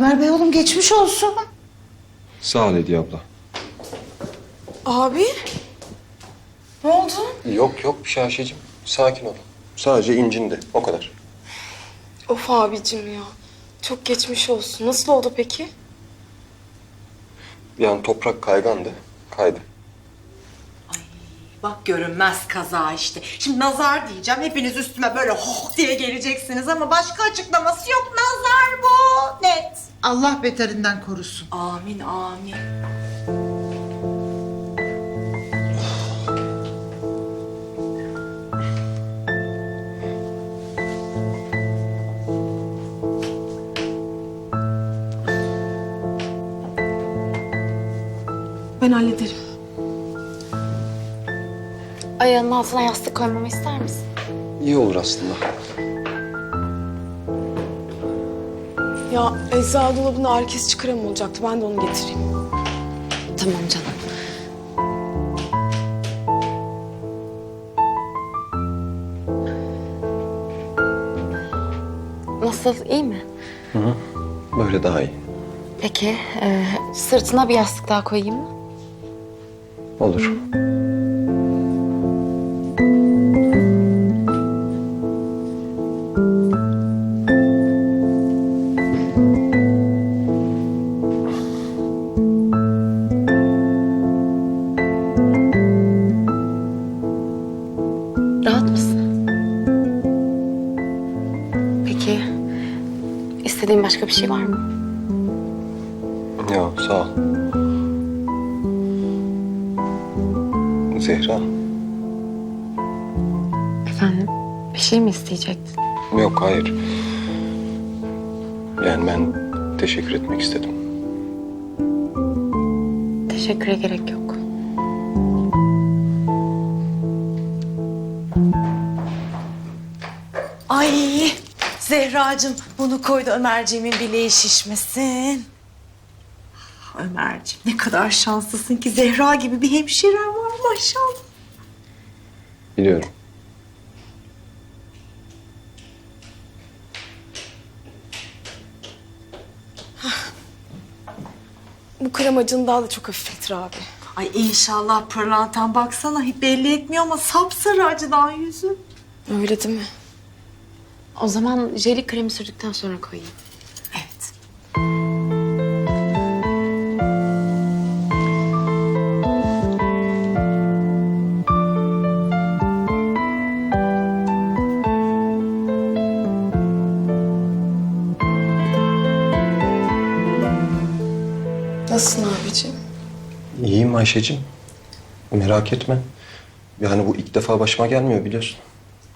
Ömer Bey oğlum geçmiş olsun. Sağ ol Hediye abla. Abi? Ne oldu? Yok yok bir şey Ayşe'cim. Sakin ol. Sadece incindi. O kadar. Of abicim ya. Çok geçmiş olsun. Nasıl oldu peki? Yani toprak kaygandı. Kaydı. Bak görünmez kaza işte. Şimdi nazar diyeceğim. Hepiniz üstüme böyle hoh diye geleceksiniz ama başka açıklaması yok. Nazar bu. Allah beterinden korusun. Amin amin. Ben hallederim. Ayağının altına yastık koymamı ister misin? İyi olur aslında. Ya eczacı dolabında ağrı kesici krem olacaktı. Ben de onu getireyim. Tamam canım. Nasıl, iyi mi? Böyle daha iyi. Peki, e, sırtına bir yastık daha koyayım mı? Olur. Rahat istediğin başka bir şey var mı? Yok sağ ol. Zehra. Efendim, bir şey mi isteyecektin? Yok hayır. Yani ben teşekkür etmek istedim. Teşekküre gerek yok. Zehracığım bunu koy da Ömerciğimin bileği şişmesin. Ömerciğim ne kadar şanslısın ki Zehra gibi bir hemşiren var maşallah. Biliyorum. Bu krem acını daha da çok hafifletir abi. Ay inşallah pırlantan baksana hiç belli etmiyor ama sapsarı acıdan yüzü. Öyle değil mi? O zaman jeli kremi sürdükten sonra koyayım. Evet. Nasılsın abicim? İyiyim Ayşe'cim. Merak etme. Yani bu ilk defa başıma gelmiyor biliyorsun.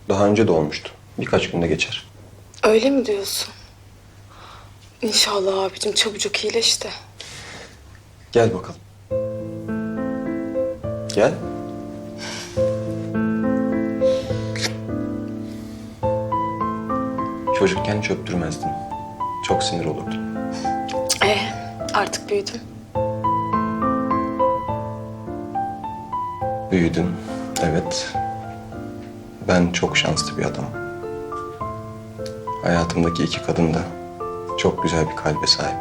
Daha önce de olmuştu. Birkaç günde geçer. Öyle mi diyorsun? İnşallah abicim çabucak iyileş de. Gel bakalım. Gel. Çocukken çöptürmezdin. Çok sinir olurdun. Ee, artık büyüdüm. Büyüdün. Evet. Ben çok şanslı bir adamım. Hayatımdaki iki kadın da çok güzel bir kalbe sahip.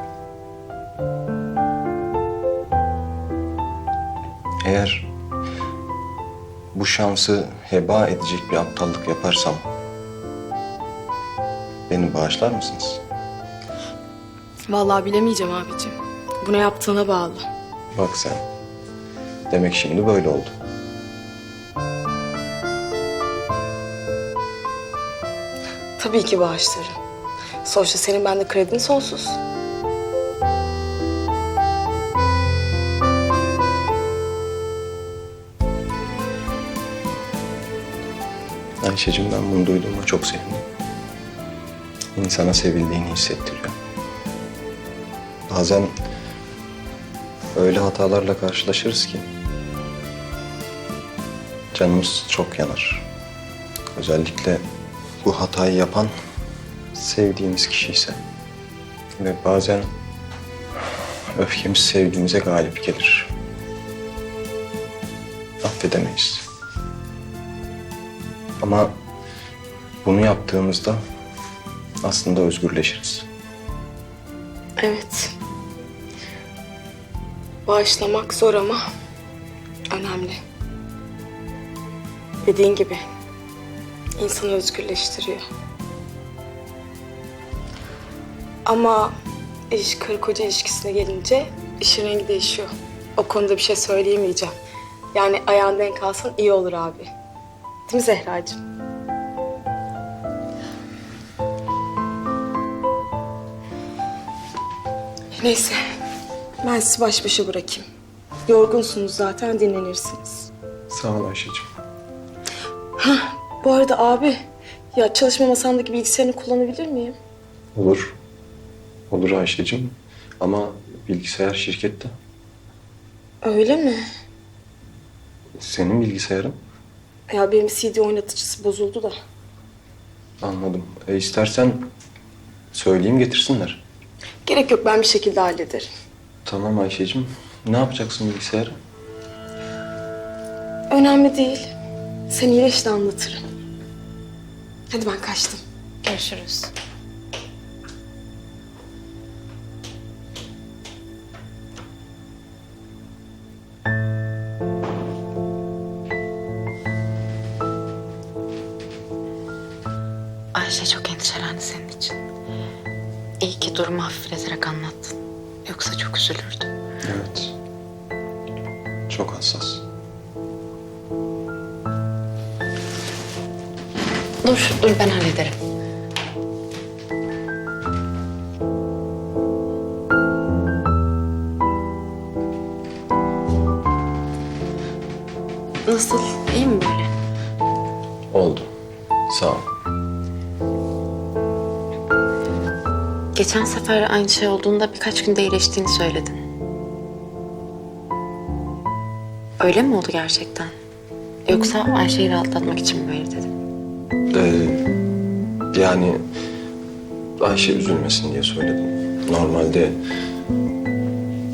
Eğer bu şansı heba edecek bir aptallık yaparsam beni bağışlar mısınız? Vallahi bilemeyeceğim abicim. Bu ne yaptığına bağlı. Bak sen. Demek şimdi böyle oldu. Tabii ki bağışlarım. Sonuçta senin bende kredin sonsuz. Ayşe'cim ben bunu duyduğuma çok sevindim. İnsana sevildiğini hissettiriyor. Bazen öyle hatalarla karşılaşırız ki canımız çok yanar. Özellikle bu hatayı yapan sevdiğimiz kişi ise. Ve bazen öfkemiz sevdiğimize galip gelir. Affedemeyiz. Ama bunu yaptığımızda aslında özgürleşiriz. Evet. Bağışlamak zor ama önemli. Dediğin gibi insanı özgürleştiriyor. Ama iş karı koca ilişkisine gelince işin rengi değişiyor. O konuda bir şey söyleyemeyeceğim. Yani ayağın denk alsın iyi olur abi. Değil mi Zehracığım? Neyse. Ben sizi baş başa bırakayım. Yorgunsunuz zaten dinlenirsiniz. Sağ ol Ayşe'cim. Bu arada abi, ya çalışma masamdaki bilgisayarını kullanabilir miyim? Olur. Olur Ayşe'cim. Ama bilgisayar şirkette. Öyle mi? Senin bilgisayarın. Ya benim CD oynatıcısı bozuldu da. Anladım. E istersen söyleyeyim getirsinler. Gerek yok ben bir şekilde hallederim. Tamam Ayşe'cim. Ne yapacaksın bilgisayarı? Önemli değil. Sen iyileş de anlatırım. Hadi ben kaçtım. Görüşürüz. Ayşe çok endişelendi senin için. İyi ki durumu hafifleterek anlattın. Yoksa çok üzülürdü. Evet. Çok hassas. Dur, dur ben hallederim. Nasıl? İyi mi böyle? Oldu. Sağ ol. Geçen sefer aynı şey olduğunda birkaç günde iyileştiğini söyledin. Öyle mi oldu gerçekten? Yoksa Ayşe'yi rahatlatmak için mi böyle dedin? Ee, yani Ayşe üzülmesin diye söyledim. Normalde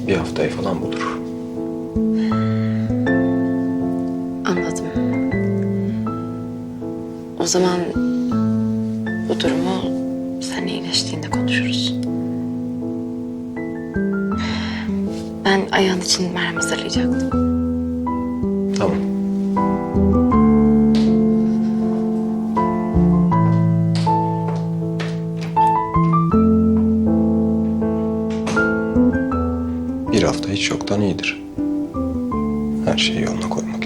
bir haftayı falan bulur. Anladım. O zaman bu durumu sen iyileştiğinde konuşuruz. Ben ayağın için merhem hazırlayacaktım. Yoktan iyidir. Her şeyi yoluna koymak.